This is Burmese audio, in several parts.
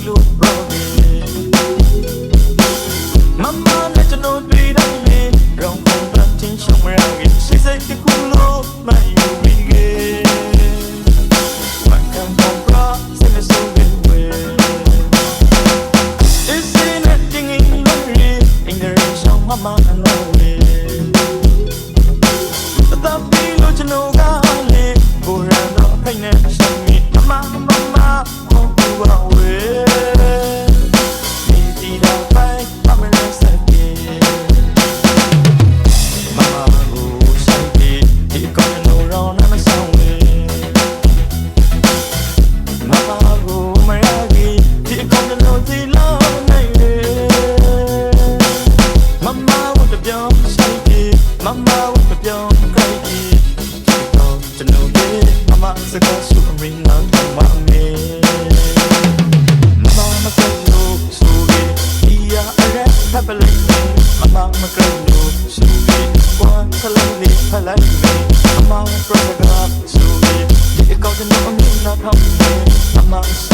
to look wrong. ပြောင်းစိတ်ကြီးမမဝတ်မပြောင်းခိုင်းကြီးတော့ကျွန်တော်ရဲ့မမစကားစုရင်းလမ်းမမေမမမကလို့ဆိုရင်ဒီရအရက်ဖပလိမမမကလို့ဆိုရင်ကွာခလုံးလေးဖလိုက်မမမကလို့ဆိုရင်ဒီအကောင့်ကျွန်တော်အမြင်နာထောင်မမ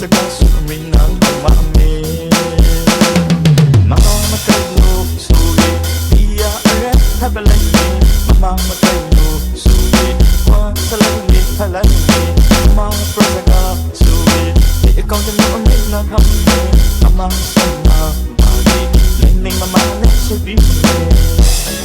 sa kaso amin ang umamin Mama makayo, sulit, iya arat habalangin Mama makayo, sulit, wa salangin halangin Mama prasaka, sulit, di ikaw din mo amin ang hamin Mama sama, bali, lain mama na sa bibig